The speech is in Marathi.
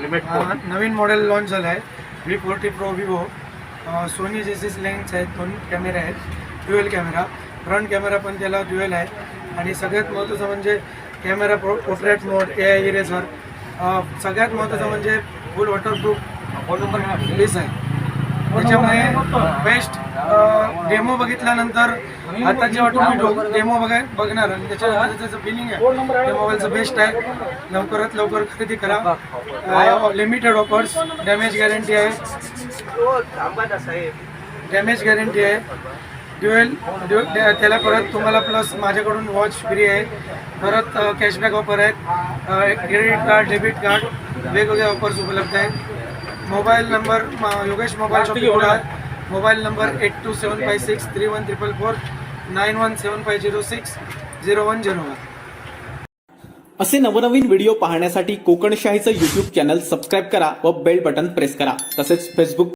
लिमिट नवीन मॉडेल लॉन्च झालं आहे. V forty pro Vivo Sony Zeiss lens आहेत दोन कॅमेरे आहेत ड्युएल कॅमेरा फ्रंट कॅमेरा पण त्याला ड्युएल आहे. आणि सगळ्यात महत्त्वाचं म्हणजे camera pro portrait mode A I eraser सगळ्यात महत्त्वाचं म्हणजे फुल वॉटरप्रूफ रिलीज आहे. त्याच्यामुळे बेस्ट डेमो बघितल्यानंतर आता जेव्हा तुम्ही डेमो बघाय बघणार. आणि त्याच्यानंतर त्याचं फिलिंग आहे. त्या मोबाईलचं बेस्ट आहे. लवकरात लवकर खरेदी करा. लिमिटेड ऑफर्स डॅमेज गॅरंटी आहे. डॅमेज गॅरंटी आहे. ड्युएल त्याला परत तुम्हाला प्लस माझ्याकडून वॉच फ्री आहे. परत कॅशबॅक ऑफर आहेत. क्रेडिट कार्ड डेबिट कार्ड वेगवेगळे ऑफर्स उपलब्ध आहेत. मोबाईल नंबर म- Yogesh mobile shopping mobile number eight two seven five six three one triple four nine one seven five zero six zero one zero one. असे नवनवीन व्हिडिओ पाहण्यासाठी कोकणशाहीचं युट्यूब चॅनल सबस्क्राईब करा व बेल बटन प्रेस करा. तसेच फेसबुक